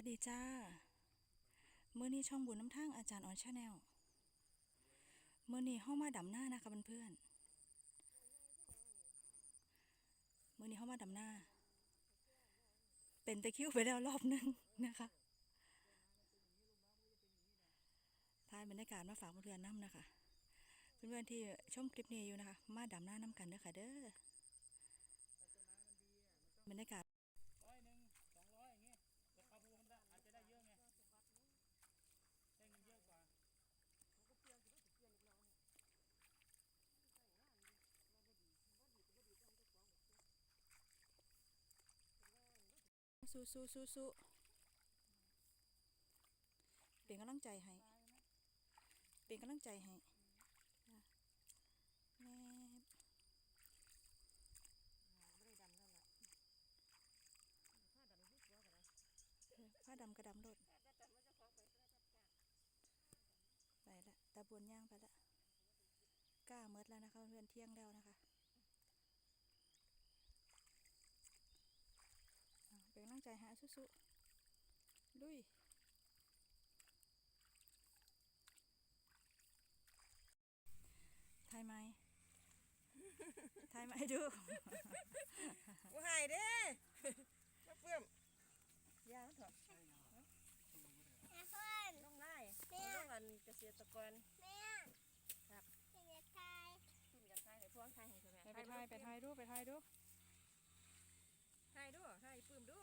วัสดีจ้า เมื่อนี้ช่องบุญน้ำทางอาจารย์ออนชาแนล เมื่อนี้เข้ามาดำหน้านะคะเพื่อนๆเมื่อนี้เข้ามาดำหน้า เป็นตะคิวไปแล้วรอบหนึงนะคะถ่ายบรรยากาศมาฝากเพื่อนๆน้ำนะคะ เพื่อนๆที่ชมคลิปนี้อยู่นะคะ มาดำหน้าน้ำกันเด้อค่ะเด้อบรรยากาศ ร้อยหนึ่งสองร้อยอย่างเงี้ยแต่คาบูมันได้อาจจะได้เยอะไงได้เงินเยอะกว่า สู้สู้สู้สู้เป็นกำลังใจให้ เป็นกำลังใจให้แม่ผ้าดำกระดำรถไปละตาบวนย่างไปละกล้าเมดแล้วนะคะเพื่อนเที่ยงแล้วนะคะอะเป็นกำลั งใจหาสู้ๆลุยทายไหมทายไหมดูกูหายเด้มาเพิ่มยาเถอะแม่เพื่อนน้องนายแม่น้องอันเกษตรกรแม่ครับเป็นยังไงขึ้นกับทายให้พวงทายให้ใช่ไหมไปทายไปทายดูไปทายดู ทายดูทายปื้มดู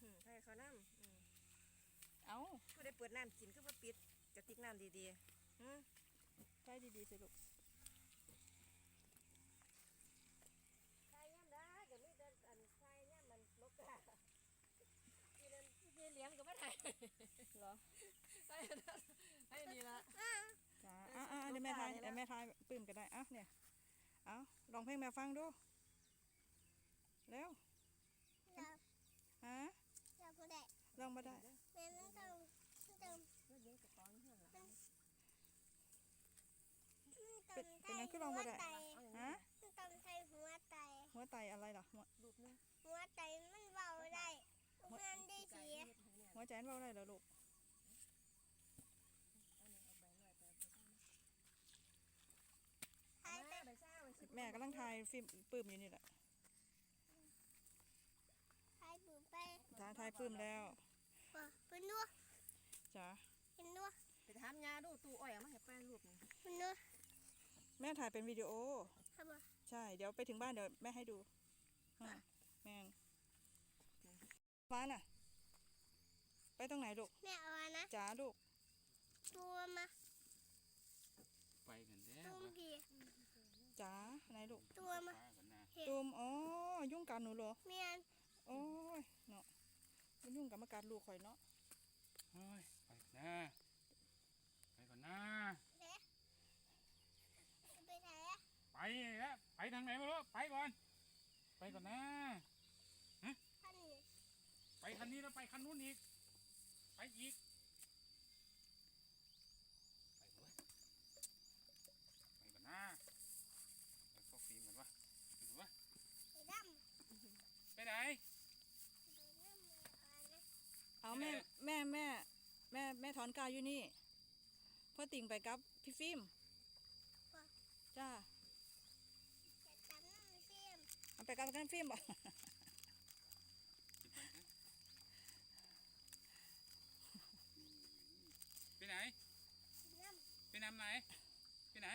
อืมทายเขาน้ำอืมเอาก็ได้เปิดน้ำกินก็มาปิดกระติกน้ำดีๆอืมทายดีๆสิลูกทายย่ำได้ก็มีแต่อันทายย่ำมันลกกะกินอันกินเลี้ยงก็ไม่ได้เหรอทายทายนี่ละจ้าอะอะเดี๋ยวแม่ทายเดี๋ยวแม่ทายปื้มก็ได้อะเนี่ยเอาลองเพลงแม่ฟังดู เร็วเราฮะเราผู้ใดลองมาได้แม่ต้องต้องต้องเลี้ยงกระป๋องเท่าไหร่ต้องเป็นเป็นไงคือลองมาได้ไตฮะต้องใช้หัวไตหัวไตอะไรล่ะหัวรูปนึงหัวไตมันเบาได้เพื่อนได้เสียหัวใจมันเบาอะไรเหรอลูกทายไปไปซ่าไปสิแม่กำลังทายฟิล์มปื้มอยู่นี่แหละ ทายบุไป จ้าทายปื้มแล้วบ่เป็นนัวจ้าเป็นนัวไปถามยาดูตูอ้อยมาให้แป้รูปนี่เป็นนัวแม่ถ่ายเป็นวิดีโอครับใช่ เดี๋ยวไปถึงบ้านเดี๋ยวแม่ให้ดูอืมแม่งฟ้าน่ะ ไปตรงไหนลูก แม่เอาอันนะจ๋าลูกตัวมาไปกันแล้ตรวงดีจ๋าไหนลูกตัวมาฟ้ากันนะเห็นตูมอ๋อยุ่งกันหนูเหรอแม่นโอ้ยเนาะ มันยุ่งกับมากัดลูกข่อยเนาะเฮ้ยไปกันนะไปก่อนนะไปไหนอะไปแล้วไปทางไหนไม่รู้ไปก่อน ไปก่อนนะท่านนี่ไปคันนี้แล้วไปคันนู้นอีก ไปอีก ไปเถอะไปก่อนนะไปพวกฟิล์มก่อนวะไปก่อนวะ ไปดำ ไปไหน เอาแม่แม่แม่แม่แม่ถ อนกาวอยู่นี่พ่อติ่งไปกับพี่ฟิล์มจ้าจะจำน้ำเสียมเอาไปกับกันฟิล์มบ่ไปไหนน้ไปนำไหนไปไหน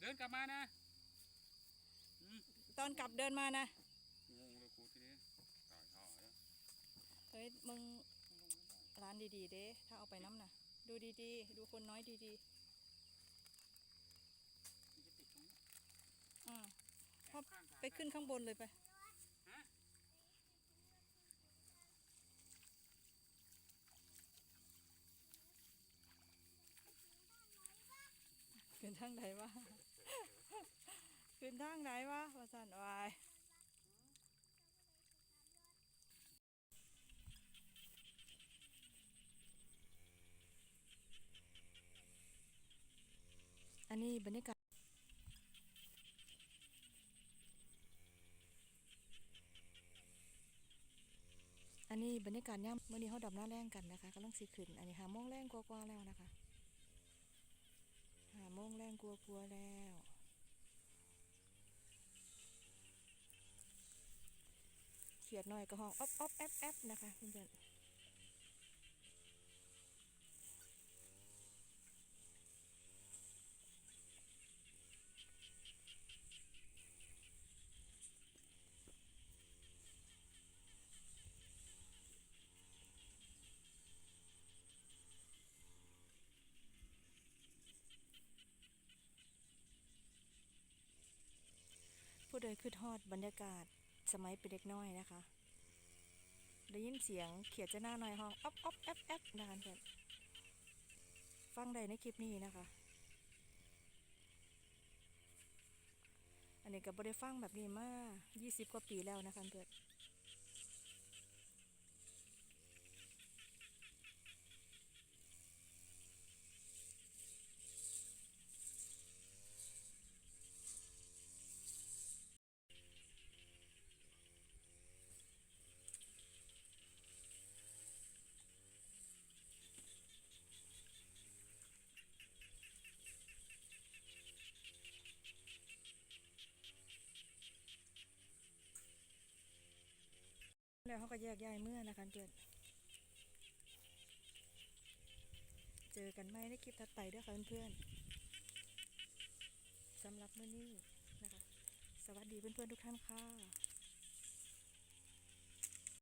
เดินกลับมานะอืมตอนกลับเดินมานะงงเลยกูทีนี้ตายห่าแล้วเฮ้ยมึงร้านดีๆ เด้ ถ้าเอาไปน้ำนะดูดีๆ ดูคนน้อยดีมันจะติดตรงนี้ๆอ่าแอบข้างทางไปขึ้นข้างบนเลยไปฮะขึ้นทางไหนวะขึ้นทางไหนวะว่าสันวาย นนี้บรรยากาศอันนี้บรรยากาศย่ำเมื่อนี้เขาดับหน้าแรงกันนะคะกำลังสิขึ้น อันนี้หาโมงแรงกว่าๆแล้วนะคะหาโมงแรงกลัวๆแล้วเขียดหน่อยก็ห้องอ๊อบอ๊อบแอบแอบนะคะเพื่อนๆ โดยคือทอดบรรยากาศสมัยเป็นเด็กน้อยนะคะ ได้ยินเสียงเขียดจะหน้าหน่อยห้องอ๊อบอ๊อบแอบแอบนะคะเพื่อนฟังได้ในคลิปนี้นะคะ อันนี้กับบริฟังแบบนี้มา 20 กว่าปีแล้วนะคะเพื่อน แล้วเขาก็แยกย้ายเมื่อนะคะเพื่อนเจอกันไหมในคลิปถัดไปด้วยค่ะเพื่อนๆสำหรับเมื่อนี้นะคะ สวัสดีเพื่อนๆทุกท่านค่ะ